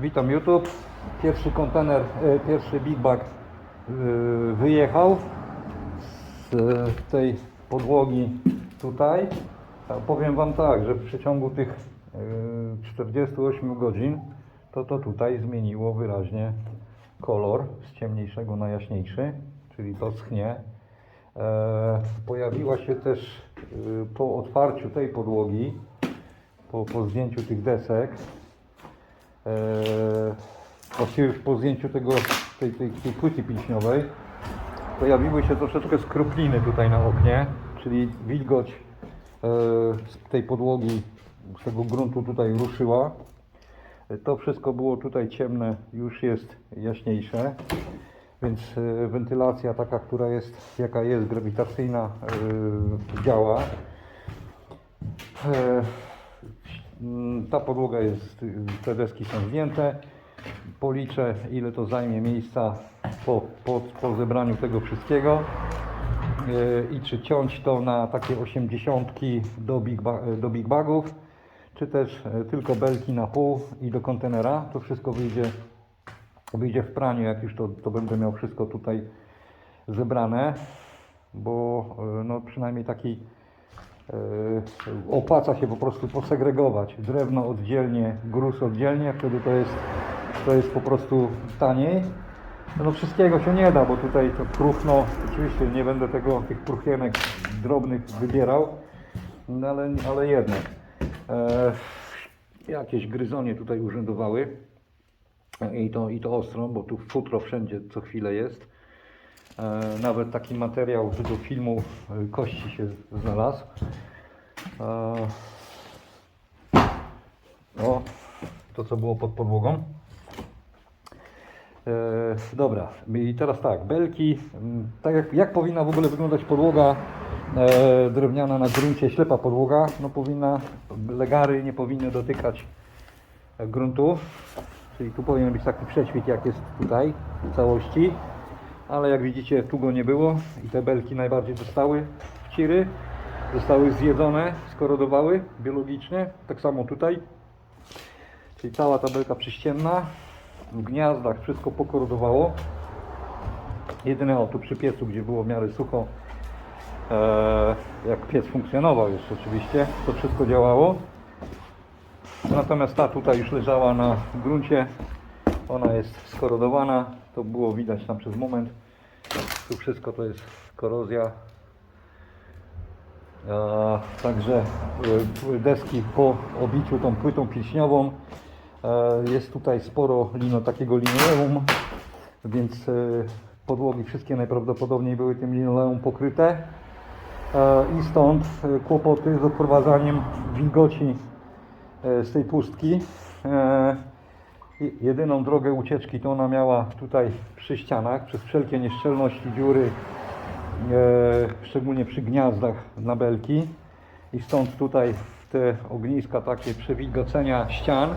Witam YouTube. Pierwszy kontener, e, pierwszy Big Bag e, wyjechał z e, tej podłogi tutaj. Powiem Wam tak, że w przeciągu tych e, 48 godzin to to tutaj zmieniło wyraźnie kolor z ciemniejszego na jaśniejszy, czyli to schnie. Pojawiła się też po otwarciu tej podłogi, po, po zdjęciu tych desek, właściwie już po zdjęciu tego, tej, tej, tej płyty pilśniowej, pojawiły się troszeczkę skropliny tutaj na oknie, czyli wilgoć e, z tej podłogi, z tego gruntu tutaj ruszyła. To wszystko było tutaj ciemne, już jest jaśniejsze, więc e, wentylacja taka, która jest, jaka jest, grawitacyjna, e, działa. Mm, Ta podłoga jest, y, te deski są zdjęte. Policzę ile to zajmie miejsca po, po, po zebraniu tego wszystkiego. E, I czy ciąć to na takie 80 do big, do big bagów, czy też e, tylko belki na pół i do kontenera. To wszystko wyjdzie, wyjdzie w praniu, jak już to, to będę miał wszystko tutaj zebrane, bo e, no, przynajmniej taki opłaca się po prostu posegregować drewno oddzielnie, gruz oddzielnie, wtedy to jest, to jest po prostu taniej. No wszystkiego się nie da, bo tutaj to próchno, oczywiście nie będę tego, tych próchienek drobnych wybierał, no ale, ale jednak. E, jakieś gryzonie tutaj urzędowały i to, i to ostro, bo tu futro wszędzie co chwilę jest. E, nawet taki materiał do filmu kości się znalazł. E, o, to co było pod podłogą. E, dobra, i teraz tak, belki, tak jak, jak powinna w ogóle wyglądać podłoga drewniana na gruncie, ślepa podłoga, no powinna, legary nie powinny dotykać gruntu, czyli tu powinien być taki prześwit jak jest tutaj w całości, ale jak widzicie tu go nie było i te belki najbardziej dostały ciry, zostały zjedzone, skorodowały biologicznie, tak samo tutaj, czyli cała ta belka przyścienna, w gniazdach wszystko pokorodowało. Jedyne o tu przy piecu, gdzie było w miarę sucho, e, jak piec funkcjonował jeszcze oczywiście, to wszystko działało. Natomiast ta tutaj już leżała na gruncie, ona jest skorodowana, to było widać tam przez moment. Tu wszystko to jest korozja. Także e, deski po obiciu tą płytą pilśniową E, Jest tutaj sporo lino, takiego linoleum, więc e, podłogi wszystkie najprawdopodobniej były tym linoleum pokryte. E, I stąd e, kłopoty z odprowadzaniem wilgoci z tej pustki. E, Jedyną drogę ucieczki to ona miała tutaj przy ścianach, przez wszelkie nieszczelności, dziury, e, szczególnie przy gniazdach na belki. I stąd tutaj te ogniska takie przewilgocenia ścian e,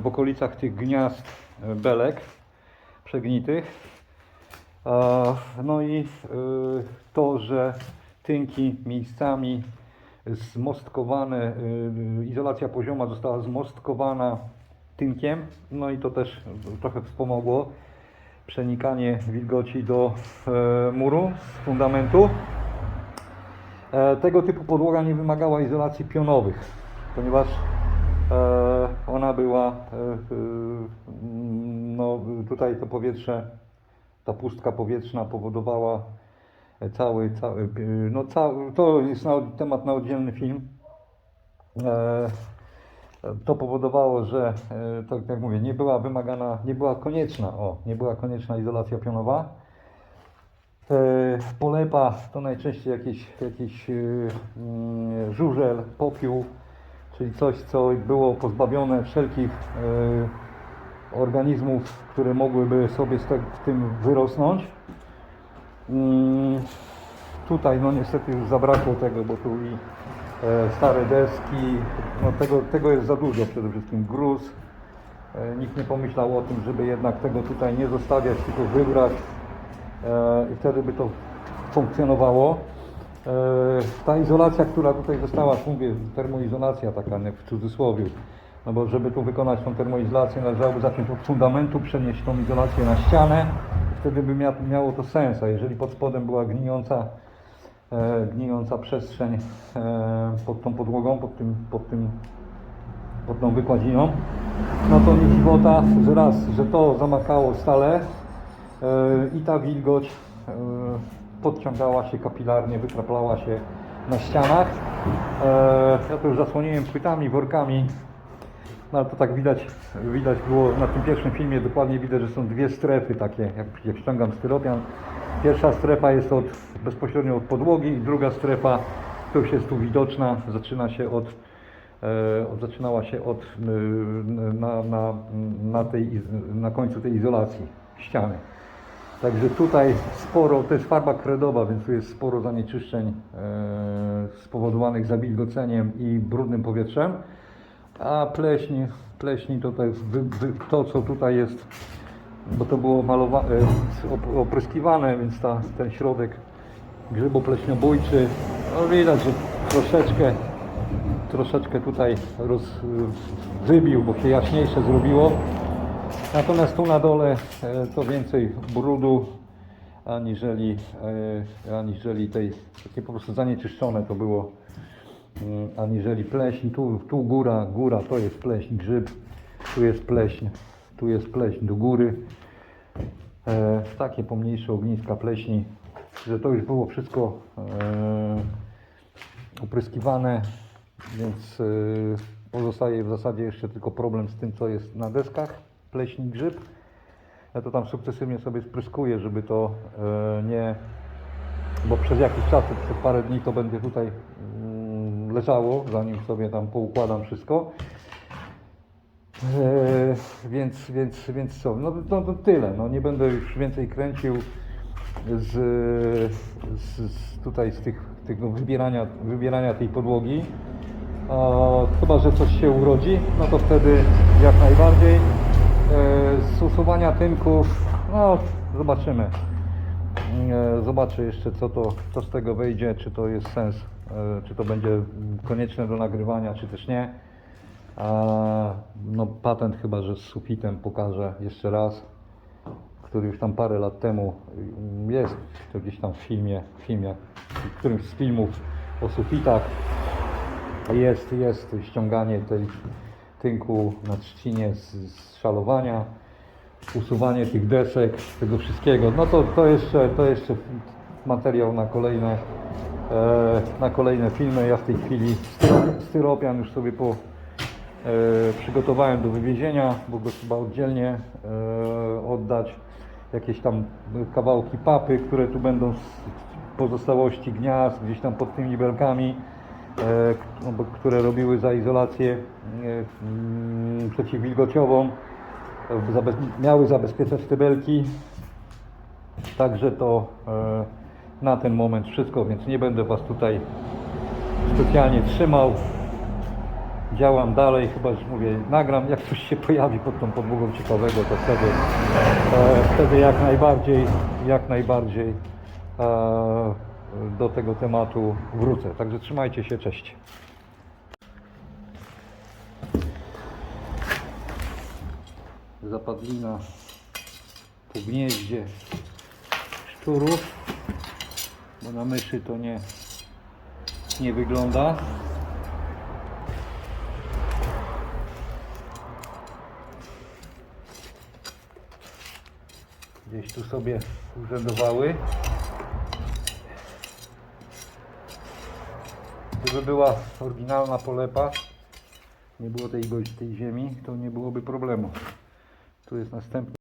w okolicach tych gniazd e, belek przegnitych. A, No i e, to, że tynki miejscami zmostkowane, e, izolacja pozioma została zmostkowana tynkiem, no i to też trochę wspomogło przenikanie wilgoci do e, muru z fundamentu. E, Tego typu podłoga nie wymagała izolacji pionowych, ponieważ e, ona była, no tutaj to powietrze, ta pustka powietrzna powodowała cały, cały no cały, to jest na, temat na oddzielny film. To powodowało, że, tak jak mówię, nie była wymagana, nie była konieczna, o, nie była konieczna izolacja pionowa. E, Polepa to najczęściej jakiś, jakiś e, mm, żużel, popiół, czyli coś, co było pozbawione wszelkich organizmów, które mogłyby sobie w tym wyrosnąć. Mm, Tutaj no niestety już zabrakło tego, bo tu i stare deski, no tego, tego jest za dużo przede wszystkim, gruz. E, nikt nie pomyślał o tym, żeby jednak tego tutaj nie zostawiać, tylko wybrać e, i wtedy by to funkcjonowało. E, ta izolacja, która tutaj została, mówię, termoizolacja taka nie, w cudzysłowie, No bo żeby tu wykonać tą termoizolację należałoby zacząć od fundamentu, przenieść tą izolację na ścianę. Wtedy by mia miało to sens, a jeżeli pod spodem była gnijąca, e, gnijąca przestrzeń e, pod tą podłogą, pod tym, pod tym pod tą wykładziną, no to nie dziwota, że raz, że to zamakało stale e, i ta wilgoć e, podciągała się kapilarnie, wytraplała się na ścianach. E, ja to już zasłoniłem płytami, workami, no ale to tak widać, widać było na tym pierwszym filmie, dokładnie widać, że są dwie strefy takie, jak, jak ściągam styropian. Pierwsza strefa jest od, bezpośrednio od podłogi druga strefa, to już jest tu widoczna, zaczyna się od, e, zaczynała się od, y, na, na, na, tej, na końcu tej izolacji ściany. Także tutaj sporo, to jest farba kredowa, więc tu jest sporo zanieczyszczeń e, spowodowanych zawilgoceniem i brudnym powietrzem. A pleśń, pleśni to, wy, wy, to co tutaj jest, bo to było malowa, e, op, opryskiwane, więc ta, ten środek grzybopleśniobójczy, no widać, że troszeczkę, troszeczkę tutaj roz, wybił, bo się jaśniejsze zrobiło. Natomiast tu na dole e, to więcej brudu aniżeli, e, aniżeli tej, takie po prostu zanieczyszczone to było, mm, aniżeli pleśń. Tu, tu góra, góra to jest pleśń, grzyb, tu jest pleśń, tu jest pleśń do góry. E, takie pomniejsze ogniska pleśni, że to już było wszystko e, opryskiwane, więc e, pozostaje w zasadzie jeszcze tylko problem z tym, co jest na deskach, pleśni, grzyb. Ja to tam sukcesywnie sobie spryskuję, żeby to e, nie, bo przez jakiś czas, przez parę dni to będzie tutaj mm, leżało, zanim sobie tam poukładam wszystko. E, więc, więc, więc co? No, no to tyle. No, nie będę już więcej kręcił z, z, z tutaj z tych, tego wybierania, wybierania tej podłogi. A, chyba, że coś się urodzi, no to wtedy jak najbardziej. E, z usuwania tynków, no zobaczymy. E, Zobaczę jeszcze co to, co z tego wyjdzie, czy to jest sens, e, czy to będzie konieczne do nagrywania, czy też nie. A, no patent chyba, że z sufitem pokażę jeszcze raz, który już tam parę lat temu jest, to gdzieś tam w filmie, w filmie, w którymś z filmów o sufitach jest, jest ściąganie tej tynku na trzcinie z, z szalowania, usuwanie tych desek, tego wszystkiego. No to, to jeszcze, to jeszcze materiał na kolejne, e, na kolejne filmy. Ja w tej chwili styro- styropian już sobie po, przygotowałem do wywiezienia, bo go trzeba oddzielnie e, oddać. Jakieś tam kawałki papy, które tu będą z pozostałości gniazd, gdzieś tam pod tymi belkami, e, no, które robiły za izolację e, mm, przeciwwilgociową. E, miały zabezpieczać te belki. Także to e, na ten moment wszystko, więc nie będę Was tutaj specjalnie trzymał. Działam dalej, chyba że mówię, nagram, jak coś się pojawi pod tą podłogą ciekawego, to wtedy, e, wtedy jak najbardziej, jak najbardziej e, do tego tematu wrócę. Także trzymajcie się, cześć. Zapadlina po gnieździe szczurów, bo na myszy to nie, nie wygląda. Gdzieś tu sobie urzędowały. Gdyby była oryginalna polepa, nie było tej, tej ziemi, to nie byłoby problemu. Tu jest następny